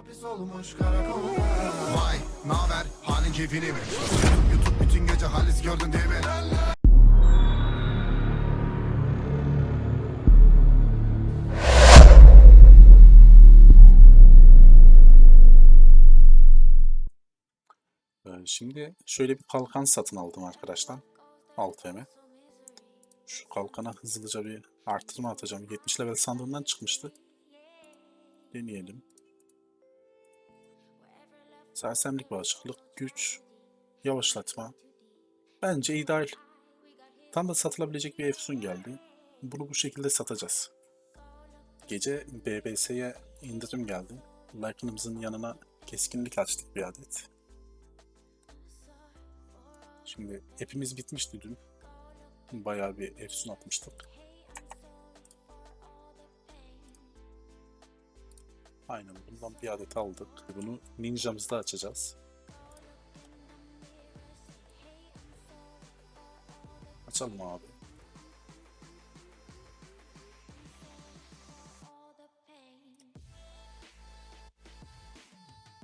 Hapis olmuş karakolda Vay naber halin keyfini mi? YouTube bütün gece halis gördün değil mi? Ee, Şimdi şöyle bir kalkan satın aldım arkadaşlar. 6M. Şu kalkana hızlıca bir artırma atacağım. 70 level sandığından çıkmıştı. Deneyelim. Sersemlik bağışıklık, güç, yavaşlatma. Bence ideal. Tam da satılabilecek bir efsun geldi. Bunu bu şekilde satacağız. Gece BBS'ye indirim geldi. Lycan'ımızın yanına keskinlik açtık bir adet. Şimdi hepimiz bitmişti dün. Bayağı bir efsun atmıştık. Aynen bundan bir adet aldık. Bunu ninjamızda açacağız. Açalım abi.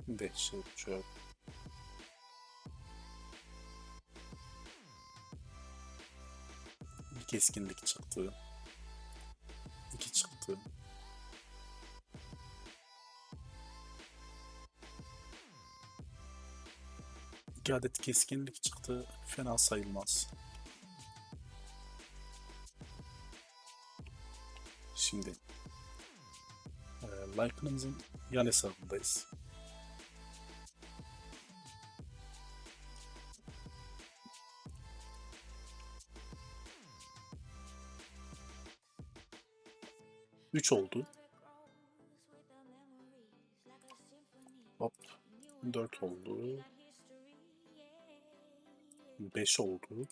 Dehşet çöp. Bir keskinlik çıktı. İki çıktı. İki adet keskinlik çıktı. Fena sayılmaz. Şimdi e, Lycan'ımızın yan hesabındayız. Üç oldu. Hop. 4 oldu. 5 oldu.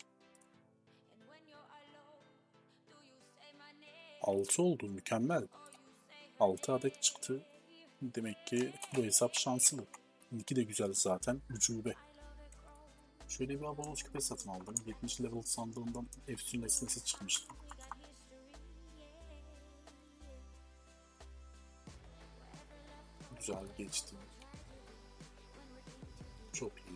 6 oldu. Mükemmel. 6 adet çıktı. Demek ki bu hesap şanslı. İki de güzel zaten. Ucube. Şöyle bir abonos küpe satın aldım. 70 level sandığından Efsun nesnesi çıkmıştı. Güzel geçti. Çok iyi.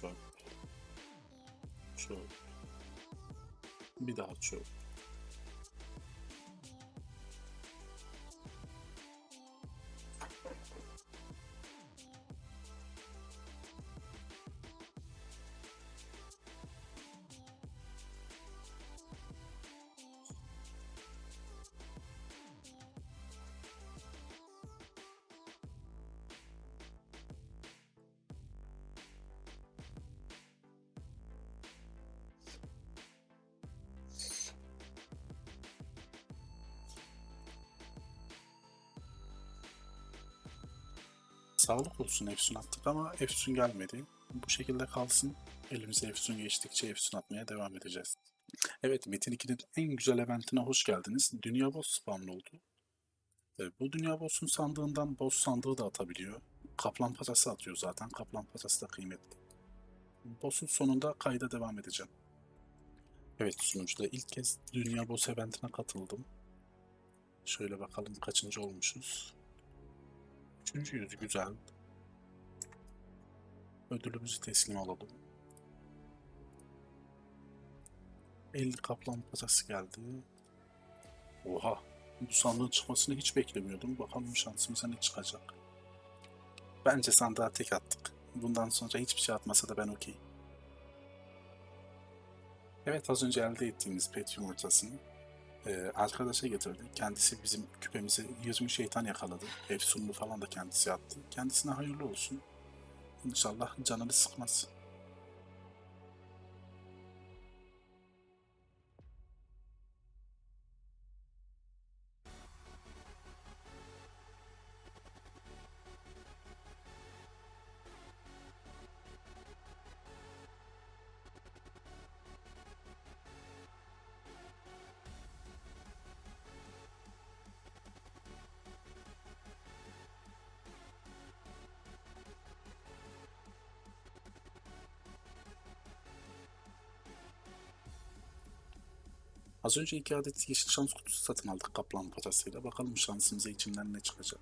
Şöyle, şöyle, bir daha çöp. Sağlık olsun Efsun attık ama Efsun gelmedi. Bu şekilde kalsın. Elimize Efsun geçtikçe Efsun atmaya devam edeceğiz. Evet Metin 2'nin en güzel eventine hoş geldiniz. Dünya Boss spawn oldu. Bu Dünya Boss'un sandığından Boss sandığı da atabiliyor. Kaplan parası atıyor zaten. Kaplan parası da kıymetli. Boss'un sonunda kayda devam edeceğim. Evet sunucuda ilk kez Dünya Boss eventine katıldım. Şöyle bakalım kaçıncı olmuşuz. Üçüncüyüz güzel. Ödülümüzü teslim alalım. 50 kaplan pasası geldi. Oha! Bu sandığın çıkmasını hiç beklemiyordum. Bakalım şansımıza ne çıkacak. Bence sandığa tek attık. Bundan sonra hiçbir şey atmasa da ben okey. Evet az önce elde ettiğimiz pet yumurtasını e, arkadaşa getirdi. Kendisi bizim küpemize 20 şeytan yakaladı. Efsunlu falan da kendisi attı. Kendisine hayırlı olsun. İnşallah canını sıkmaz. Az önce iki adet yeşil şans kutusu satın aldık kaplan parasıyla. Bakalım şansımıza içinden ne çıkacak.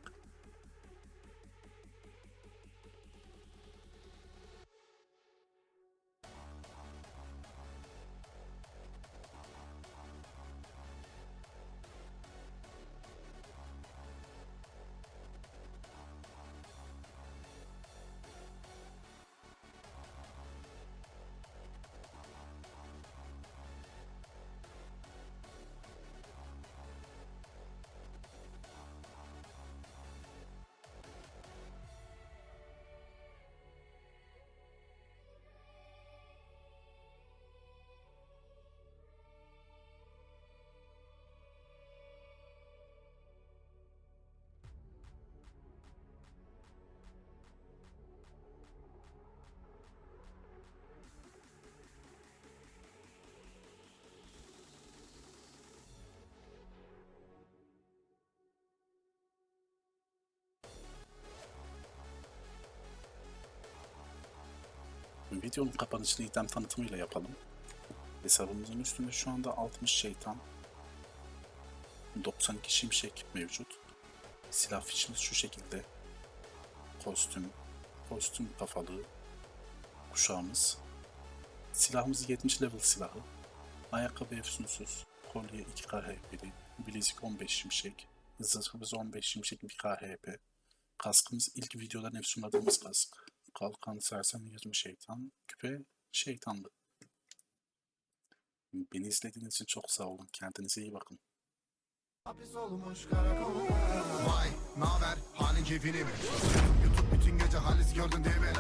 Videonun kapanışını item tanıtımıyla yapalım. Hesabımızın üstünde şu anda 60 şeytan, 92 şimşek mevcut. Silah fişimiz şu şekilde. Kostüm, kostüm kafalı, kuşağımız. Silahımız 70 level silahı. Ayakkabı efsunsuz, kolye 2 KHP'li, bilezik 15 şimşek, zırhımız 15 şimşek 1 KHP. Kaskımız ilk videodan efsunladığımız kask kalkan sersem yüzmü şeytan, küpe şeytandı. Beni izlediğiniz için çok sağ olun. Kendinize iyi bakın. Hapis olmuş karakola Vay naber halin keyfini mi? Youtube bütün gece halis gördün değil mi?